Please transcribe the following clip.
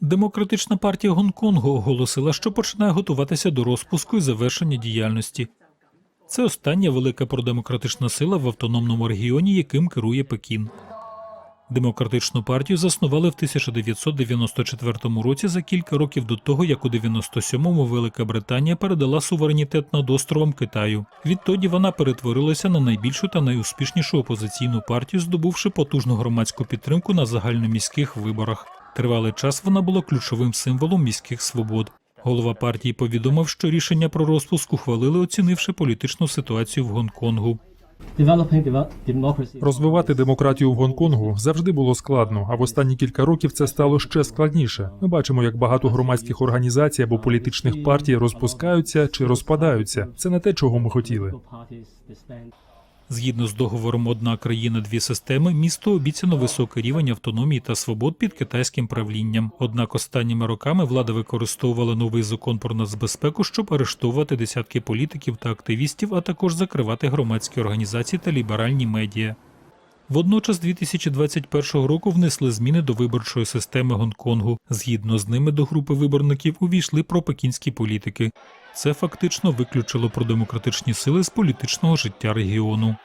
Демократична партія Гонконгу оголосила, що починає готуватися до розпуску і завершення діяльності. Це остання велика продемократична сила в автономному регіоні, яким керує Пекін. Демократичну партію заснували в 1994 році за кілька років до того, як у 97-му Велика Британія передала суверенітет над островом Китаю. Відтоді вона перетворилася на найбільшу та найуспішнішу опозиційну партію, здобувши потужну громадську підтримку на загальноміських виборах. Тривалий час вона була ключовим символом міських свобод. Голова партії повідомив, що рішення про розпуск ухвалили, оцінивши політичну ситуацію в Гонконгу. Розвивати демократію в Гонконгу завжди було складно, а в останні кілька років це стало ще складніше. Ми бачимо, як багато громадських організацій або політичних партій розпускаються чи розпадаються. Це не те, чого ми хотіли. Згідно з договором Одна країна, дві системи, місто обіцяно високий рівень автономії та свобод під китайським правлінням. Однак останніми роками влада використовувала новий закон про нацбезпеку, щоб арештовувати десятки політиків та активістів, а також закривати громадські організації та ліберальні медіа. Водночас 2021 року внесли зміни до виборчої системи Гонконгу. Згідно з ними до групи виборників увійшли пропекінські політики. Це фактично виключило продемократичні сили з політичного життя регіону.